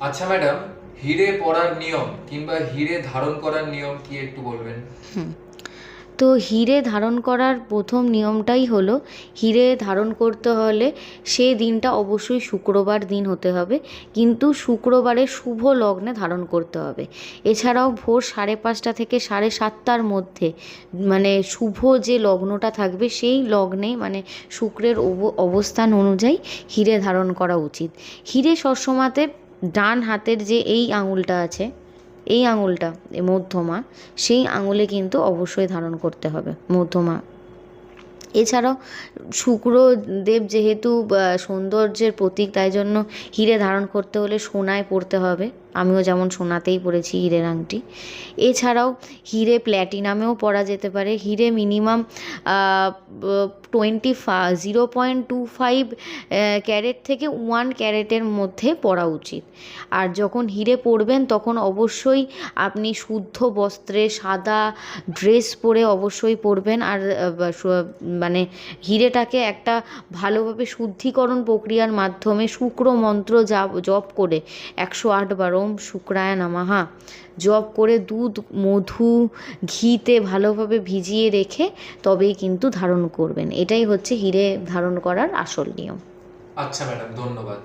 আচ্ছা ম্যাডাম, হিরে পরার নিয়ম কিংবা হিরে ধারণ করার নিয়ম কি একটু বলবেন? তো হিরে ধারণ করার প্রথম নিয়মটাই হলো, হিরে ধারণ করতে হলে সে দিনটা অবশ্যই শুক্রবার দিন হতে হবে, কিন্তু শুক্রবারে শুভ লগ্নে ধারণ করতে হবে। এছাড়াও ভোর সাড়ে পাঁচটা থেকে সাড়ে সাতটার মধ্যে মানে শুভ যে লগ্নটা থাকবে, সেই লগ্নে মানে শুক্রের অব- অবস্থান অনুযায়ী হিরে ধারণ করা উচিত। হিরে সবসময়তে ডান হাতের যে এই আঙুলটা আছে, এই আঙুলটা মধ্যমা, সেই আঙুলে কিন্তু অবশ্যই ধারণ করতে হবে। মধ্যমা এছাড়াও শুক্রদেব যেহেতু সৌন্দর্যের প্রতীক, তাই জন্য হিরে ধারণ করতে হলে সোনায় পরতে হবে। আমিও যেমন সোনাতেই পরেছি হিরের আংটি। এছাড়াও হিরে প্ল্যাটিনামেও পরা যেতে পারে। হিরে মিনিমাম টোয়েন্টি ফা, zero point two five carat থেকে ওয়ান ক্যারেটের মধ্যে পরা উচিত। আর যখন হিরে পরবেন, তখন অবশ্যই আপনি শুদ্ধ বস্ত্রে সাদা ড্রেস পরে অবশ্যই পরবেন। আর মানে হিরেটাকে একটা ভালোভাবে শুদ্ধিকরণ প্রক্রিয়ার মাধ্যমে শুক্র মন্ত্র জাপ জপ করে একশো আট বার ওম শুক্রায় নামাহা জপ করে দুধ, মধু, ঘিতে ভালোভাবে ভিজিয়ে রেখে তবেই কিন্তু ধারণ করবেন। এটাই হচ্ছে হিরে ধারণ করার আসল নিয়ম। আচ্ছা ম্যাডাম, ধন্যবাদ।